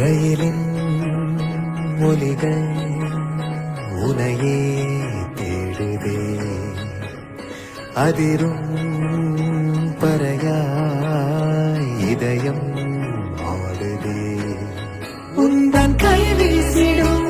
ரயிலின் ஒலிகள் உனையே தேடுதே. அதிரும் பறையாய் இதயம் ஆடுதே. உந்தன் கை வீசிடும்